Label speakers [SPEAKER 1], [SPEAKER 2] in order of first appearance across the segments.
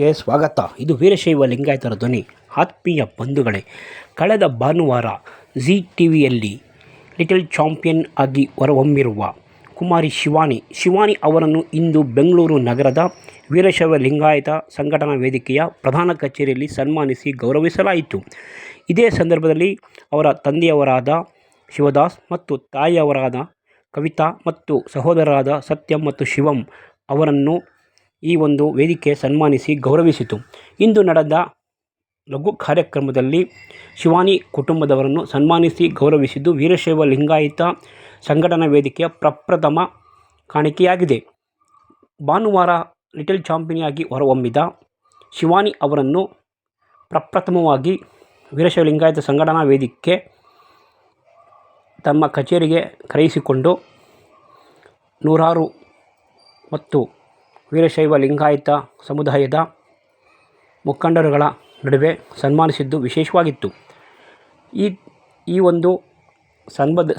[SPEAKER 1] ಚಾನಲ್ಗೆ ಸ್ವಾಗತ. ಇದು ವೀರಶೈವ ಲಿಂಗಾಯತರ ಧ್ವನಿ. ಆತ್ಮೀಯ ಬಂಧುಗಳೇ, ಕಳೆದ ಭಾನುವಾರ ಝೀ ಟಿ ವಿಯಲ್ಲಿ ಲಿಟಲ್ ಚಾಂಪಿಯನ್ ಆಗಿ ಹೊರಹೊಮ್ಮಿರುವ ಕುಮಾರಿ ಶಿವಾನಿ ಶಿವಾನಿ ಅವರನ್ನು ಇಂದು ಬೆಂಗಳೂರು ನಗರದ ವೀರಶೈವ ಲಿಂಗಾಯತ ಸಂಘಟನಾ ವೇದಿಕೆಯ ಪ್ರಧಾನ ಕಚೇರಿಯಲ್ಲಿ ಸನ್ಮಾನಿಸಿ ಗೌರವಿಸಲಾಯಿತು. ಇದೇ ಸಂದರ್ಭದಲ್ಲಿ ಅವರ ತಂದೆಯವರಾದ ಶಿವದಾಸ್ ಮತ್ತು ತಾಯಿಯವರಾದ ಕವಿತಾ ಮತ್ತು ಸಹೋದರರಾದ ಸತ್ಯಂ ಮತ್ತು ಶಿವಂ ಅವರನ್ನು ಈ ಒಂದು ವೇದಿಕೆ ಸನ್ಮಾನಿಸಿ ಗೌರವಿಸಿತು. ಇಂದು ನಡೆದ ಲಘು ಕಾರ್ಯಕ್ರಮದಲ್ಲಿ ಶಿವಾನಿ ಕುಟುಂಬದವರನ್ನು ಸನ್ಮಾನಿಸಿ ಗೌರವಿಸಿದ್ದು ವೀರಶೈವ ಲಿಂಗಾಯತ ಸಂಘಟನಾ ವೇದಿಕೆಯ ಪ್ರಪ್ರಥಮ ಕಾಣಿಕೆಯಾಗಿದೆ. ಭಾನುವಾರ ಲಿಟಲ್ ಚಾಂಪಿಯನಾಗಿ ಹೊರಹೊಮ್ಮಿದ ಶಿವಾನಿ ಅವರನ್ನು ಪ್ರಪ್ರಥಮವಾಗಿ ವೀರಶೈವ ಲಿಂಗಾಯತ ಸಂಘಟನಾ ವೇದಿಕೆ ತಮ್ಮ ಕಚೇರಿಗೆ ಕರೆಯಿಸಿಕೊಂಡು ನೂರಾರು ಮತ್ತು ವೀರಶೈವ ಲಿಂಗಾಯತ ಸಮುದಾಯದ ಮುಖಂಡರುಗಳ ನಡುವೆ ಸನ್ಮಾನಿಸಿದ್ದು ವಿಶೇಷವಾಗಿತ್ತು. ಈ ಈ ಒಂದು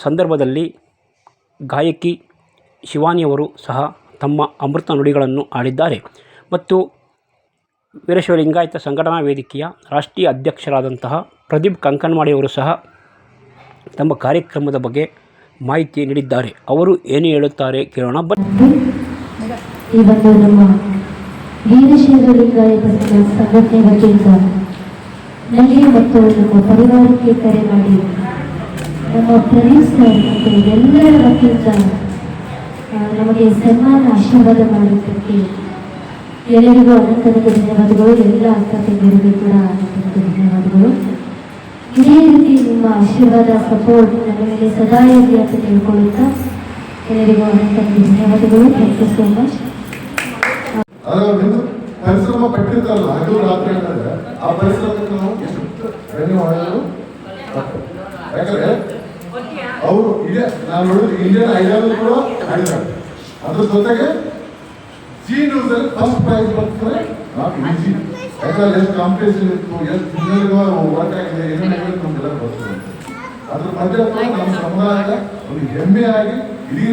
[SPEAKER 1] ಸಂದರ್ಭದಲ್ಲಿ ಗಾಯಕಿ ಶಿವಾನಿಯವರು ಸಹ ತಮ್ಮ ಅಮೃತ ನುಡಿಗಳನ್ನು ಆಡಿದ್ದಾರೆ ಮತ್ತು ವೀರಶೈವ ಲಿಂಗಾಯತ ಸಂಘಟನಾ ವೇದಿಕೆಯ ರಾಷ್ಟ್ರೀಯ ಅಧ್ಯಕ್ಷರಾದಂತಹ ಪ್ರದೀಪ್ ಕಂಕನ್ವಾಡಿಯವರು ಸಹ ತಮ್ಮ ಕಾರ್ಯಕ್ರಮದ ಬಗ್ಗೆ ಮಾಹಿತಿ ನೀಡಿದ್ದಾರೆ. ಅವರು ಏನು ಹೇಳುತ್ತಾರೆ ಕೇಳೋಣ. ಬನ್ನಿ.
[SPEAKER 2] ಒಂದು ನಮ್ಮ ವೀರಶೈವ ಲಿಂಗಾಯತ ಸಂಘ- ಸಂಘಟನೆ ವತಿಯಿಂದ ನನಗೆ ಮತ್ತು ನಮ್ಮ ಪರಿವಾರಕ್ಕೆ ಕರೆ ಮಾಡಿ. ನಮ್ಮ ಪ್ರದೀಪ್ ಎಲ್ಲರ ವತಿಯಿಂದ ನಮಗೆ ಸನ್ಮಾನ ಆಶೀರ್ವಾದ ಮಾಡಿದ್ದಕ್ಕೆ ಎಲ್ಲರಿಗೂ ಅನಂತನದ ಧನ್ಯವಾದಗಳು. ಎಲ್ಲ ಅಕ್ಕ ತಂಗಿಯರಿಗೂ ಕೂಡ ಧನ್ಯವಾದಗಳು. ಇದೇ ರೀತಿ ನಿಮ್ಮ ಆಶೀರ್ವಾದ ಸಪೋರ್ಟ್ ನನ್ನ ಮೇಲೆ ಸದಾ ಇರಲಿ ಅಂತ ತಿಳ್ಕೊಳ್ಳುತ್ತಾ ಎಲ್ಲರಿಗೂ ಅನಂತನದ ಧನ್ಯವಾದಗಳು. ಥ್ಯಾಂಕ್ ಯು ಸೋ ಮಚ್
[SPEAKER 3] ಆದ್ರೆ ಪರಿಶ್ರಮ ಪಟ್ಟಿರ್ತಾರಲ್ಲ, ಅದು ರಾತ್ರಿ ಅಂತಂದ್ರೆ ಆ ಪರಿಶ್ರಮಕ್ಕೆ ನಾವು ಎಷ್ಟು ಧನ್ಯವಾದಗಳು. ಯಾಕಂದ್ರೆ ಅವರು ಇದೇ ನಾನು ನೋಡಿದ್ರೆ ಇಂಡಿಯನ್ ಐಡಲ್ ಕೂಡ ಆಡಿದ್ದಾರೆ ಅದ್ರ ಜೊತೆಗೆ ಜಿ ನ್ಯೂಸ್ ಅಲ್ಲಿ ಫಸ್ಟ್ ಪ್ರೈಸ್ ಬರ್ತದೆ ನಾಟ್ ಈಸಿ ಯಾಕಂದ್ರೆ ಎಷ್ಟು ಕಾಂಪಿಟೇಷನ್ ಇತ್ತು, ಎಷ್ಟು ದಿನಗಳು ವರ್ಕ್ ಆಗಿದೆ, ಏನೇನು ನಮ್ಗೆಲ್ಲ ಬರ್ತದೆ ಅದ್ರ ಮಧ್ಯೆ ನಮ್ಮ ಸಮುದಾಯದ ಒಂದು ಹೆಮ್ಮೆಯಾಗಿ ಇಡೀ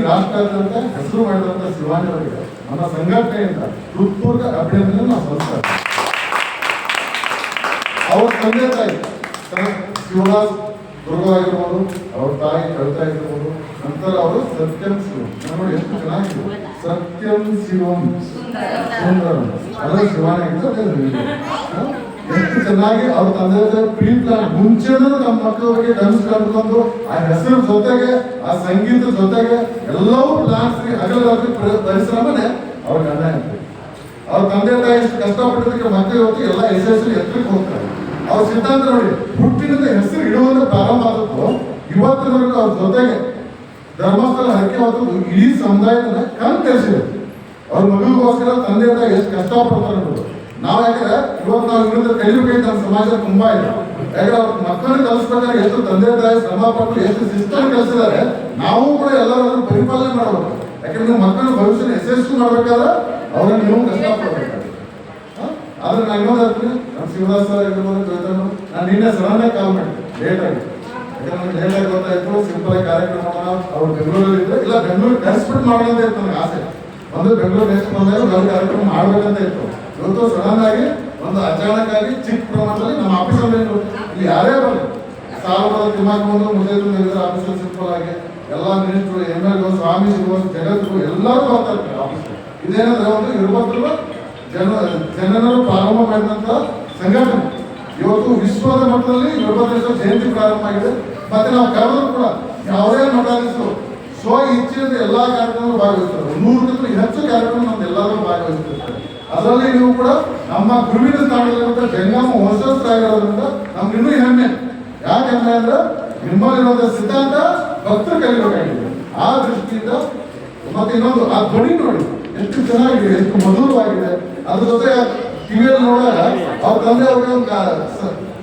[SPEAKER 3] ಹೆಸರು ಮಾಡಿದಂತ ಶಿವಾನಿ ಅವರಿಗೆ ನಮ್ಮ ಸಂಘಟನೆಯಿಂದ ಹೃತ್ಪೂರ್ವಕ ಅಭಿನಂದನೆ ನಾವು ಸಲ್ಲಿಸ್ತಾರೆ ಅವ್ರ ತಂದೆ ತಾಯಿ ಶಿವರಾಜ್ ಶಿವದಾಸ್ ದುರ್ಗವಾಗಿರ್ಬೋದು ಅವ್ರ ತಾಯಿ ಕವಿತಾ ಇರ್ಬೋದು ನಂತರ ಅವರು ಸತ್ಯಂ ಶಿವಂ. ನೋಡಿ ಎಷ್ಟು ಚೆನ್ನಾಗಿದೆ. ಸತ್ಯಂ ಶಿವಂ. ಸುಂದರಂ. ಅದೇ ಶಿವಾನಿ ಎಷ್ಟು ಚೆನ್ನಾಗಿ ಅವ್ರ ತಂದೆ ಪ್ಲಾನ್ ಮುಂಚೆನೂ ನಮ್ಮ ಮಕ್ಕಳ ಬಗ್ಗೆ ಕಲ್ತ್ಕೊಂಡು ಕಂಡುಕೊಂಡು ಆ ಹೆಸರು ಜೊತೆಗೆ, ಆ ಸಂಗೀತ ಜೊತೆಗೆ ಎಲ್ಲವೂ ಡಾನ್ಸ್ ಹಗಲರಾತ್ರಿ ಪರಿಶ್ರಮನೆ ಪ್ರ- ಪರಿಶ್ರಮನೇ ಅವ್ರ ಅಂತ. ಅವ್ರ ತಂದೆ ತಾಯಿ ಎಷ್ಟು ಕಷ್ಟಪಟ್ಟಿದ್ದಕ್ಕೆ ಮಕ್ಕಳು ಇವತ್ತು ಎಲ್ಲ ಯಶಸ್ವಿ ಎತ್ತಿ ಹೋಗ್ತಾರೆ. ಅವ್ರ ಸಿದ್ಧಾಂತ ನೋಡಿ, ಹುಟ್ಟಿನಿಂದ ಹೆಸರು ಇಡುವುದನ್ನು ಪ್ರಾರಂಭ ಇವತ್ತಿನವರೆಗೂ ಅವ್ರ ಜೊತೆಗೆ ಧರ್ಮಸ್ಥಳ ಹರಕೆ ಹೊತ್ತು ಇಡೀ ಸಮುದಾಯದ ಕಣ್ ಅವ್ರ ಮಗುಗೋಸ್ಕರ ತಂದೆ ತಾಯಿ ಎಷ್ಟು ಕಷ್ಟಪಡ್ತಾರೆ ಅನ್ನೋದು ನಾವು ಯಾಕಂದ್ರೆ ಇವತ್ತು ನಾವು ಇಲ್ಲಿಂದ ಕಲಿಬೇಕಾಗಿ ನಮ್ಮ ಸಮಾಜ ತುಂಬಾ ಇದೆ. ಯಾಕಂದ್ರೆ ಅವ್ರ ಮಕ್ಕಳನ್ನ ಕಲಿಸ್ಬೇಕಾದ್ರೆ ಎಷ್ಟು ತಂದೆ ತಾಯಿ ಶ್ರಮ ಪಟ್ಟು ಎಷ್ಟು ಸಿಸ್ಟಮ್ ಕಲಿಸಿದ್ದಾರೆ, ನಾವು ಕೂಡ ಎಲ್ಲರೂ ಪರಿಪಾಲನೆ ಮಾಡಬೇಕು. ಯಾಕಂದ್ರೆ ಮಕ್ಕಳ ಭವಿಷ್ಯನ ಯಶಸ್ವಿ ಮಾಡ್ಬೇಕಾದ್ರೆ ಅವ್ರನ್ನ ನೀವು ಕಷ್ಟಪಡ್ಬೇಕು? ಆದ್ರೆ ನಾನು ಇನ್ನೊಂದು ನಮ್ಮ ಶಿವದಾಸ್ ಸರ್ ಆಗಿರ್ಬೋದು ಕೇಳ್ತಾನು ನಾನು ನಿನ್ನೆ ಸಡನ್ ಕಾಲ್ ಮಾಡಿದ್ದೆ ಲೇಟ್ ಆಗಿ. ಯಾಕಂದ್ರೆ ಲೇಟ್ ಆಗಿ ಗೊತ್ತಾಯ್ತು ಸಿಂಪಲ್ ಆಗಿ ಕಾರ್ಯಕ್ರಮ ಅವ್ರು ಬೆಂಗಳೂರಲ್ಲಿ ಇದ್ರೆ ಇಲ್ಲ ಬೆಂಗಳೂರು ಕರೆಸ್ಬಿಟ್ಟು ಮಾಡೋದೇ ಇತ್ತು, ನನಗೆ ಆಸೆ. ಒಂದು ಬೆಂಗಳೂರು ನೆಕ್ಸ್ಟ್ ಬಂದಾಗ ಒಂದು ಕಾರ್ಯಕ್ರಮ ಮಾಡಬೇಕಂತ ಇತ್ತು. ಇವತ್ತು ಸಡನ್ ಆಗಿ ಒಂದು ಅಚಾನಕ್ಕಾಗಿ ಚಿಕ್ಕ ಪ್ರಮಾಣದಲ್ಲಿ ನಮ್ಮ ಆಫೀಸಲ್ಲಿ ಇಲ್ಲಿ ಯಾರೇ ಬರಲಿ, ಸಾವಿರದ ತಿಮ್ಮಾಕ್ ಬಂದು ಮುಜೆ ಆಫೀಸಲ್ಲಿ ಸಿಂಪಲ್ ಆಗಿ ಎಲ್ಲ ಮಿನಿಸ್ಟ್ರು ಎಂ ಎಲ್ ಸ್ವಾಮೀಜಿಗಳು ಜಗತ್ರು ಎಲ್ಲರೂ ಬರ್ತಾರೆ ಆಫೀಸ್ ಇದೇನಂದ್ರೆ ಒಂದು ಇರುವತ್ತಲ್ಲ ಜನ ಜನರು ಪ್ರಾರಂಭ ಮಾಡಿದಂಥ ಸಂಘಟನೆ. ಇವತ್ತು ವಿಶ್ವದ ಮಟ್ಟದಲ್ಲಿ ವೀರಭದ್ರೇಶ್ವರ ಜಯಂತಿ ಪ್ರಾರಂಭ ಆಗಿದೆ. ಮತ್ತೆ ನಾವು ಕರೆದ್ರು ಕೂಡ ಯಾವುದೇ ಮಠಾಧೀಶರು ಸ್ವ ಇಚ್ಛೆಯಿಂದ ಎಲ್ಲಾ ಕಾರ್ಯಕ್ರಮ ಭಾಗವಹಿಸ್ತಾರೆ. ನೂರಕ್ಕಿಂತ ಹೆಚ್ಚು ಕಾರ್ಯಕ್ರಮ ನಮ್ದು ಎಲ್ಲರೂ ಭಾಗವಹಿಸ್ತಿರ್ತಾರೆ ಅದರಲ್ಲಿ ನೀವು ಕೂಡ ನಮ್ಮ ಗುರುವಿನ ಸ್ಥಾನದಲ್ಲಿರುವಂತ ಜಂಗಮ ವಂಶಸ್ಥರಾಗಿರೋದ್ರಿಂದ ನಮ್ಗೆ ಇನ್ನೂ ಹೆಮ್ಮೆ. ಯಾಕೆ ಹೆಮ್ಮೆ ಅಂದ್ರೆ ನಿಮ್ಮಲ್ಲಿರುವಂಥ ಸಿದ್ಧಾಂತ ಭಕ್ತರು ಕಲಿಬೇಕಾಗಿದೆ. ಆ ದೃಷ್ಟಿಯಿಂದ ಮತ್ತೆ ಇನ್ನೊಂದು, ಆ ಧ್ವನಿ ನೋಡಿ. ಎಷ್ಟು ಚೆನ್ನಾಗಿದೆ, ಎಷ್ಟು ಮಧುರವಾಗಿದೆ. ಅದ್ರ ಜೊತೆ ಟಿವಿಯಲ್ಲಿ ನೋಡಿದಾಗ ಅವ್ರ ತಂದೆ ಅವ್ರಿಗೆ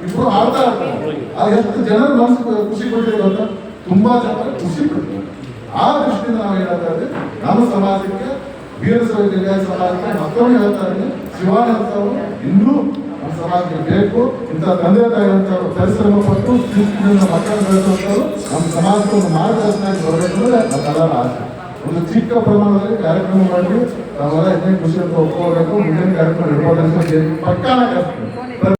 [SPEAKER 3] ಇಬ್ರು ಆಡ್ತಾ ಇರ್ತಾರೆ. ಆ ಎಷ್ಟು ಜನರು ಮನಸ್ಸು ಖುಷಿ ಕೊಟ್ಟಿರೋ ಅಂತ? ತುಂಬಾ ಜನ ಖುಷಿ ಪಡ್ತಾರೆ. ಆ ದೃಷ್ಟಿಯಿಂದ ನಾವು ಹೇಳ್ತಾ ಇದ್ದೀವಿ ನಮ್ಮ ಸಮಾಜಕ್ಕೆ ವೀರ ಲಿಂಗಾಯತ ಸಮಾಜಕ್ಕೆ ಮತ್ತೊಮ್ಮೆ ಹೇಳ್ತಾ ಇದ್ದೀನಿ ಶಿವಾನಂತವರು ಇನ್ನೂ ನಮ್ಮ ಸಮಾಜಕ್ಕೆ ಬೇಕು. ಇಂಥ ತಂದೆ ತಾಯಿ ಅಂತವರು ಪರಿಶ್ರಮ ಪಟ್ಟು ಮಕ್ಕಳನ್ನು ಬೆಳೆಸುವಂಥವ್ರು ನಮ್ಮ ಸಮಾಜಕ್ಕೆ ಒಂದು ಮಾರ್ಗದರ್ಶನ ಬರಬೇಕು ಅಂದರೆ ನಮ್ಮೆಲ್ಲರ ಆಸೆ. ಒಂದು ಚಿಕ್ಕ ಪ್ರಮಾಣದಲ್ಲಿ ಕಾರ್ಯಕ್ರಮ ಮಾಡಿ ನಾವೆಲ್ಲ ಇದನ್ನೇ ಖುಷಿ ಅಂತ ಒಪ್ಕೋಬೇಕು ಮುಂದಿನ ಕಾರ್ಯಕ್ರಮ ಇರ್ಬೋದು ಅಂತ ಪಕ್ಕಾನ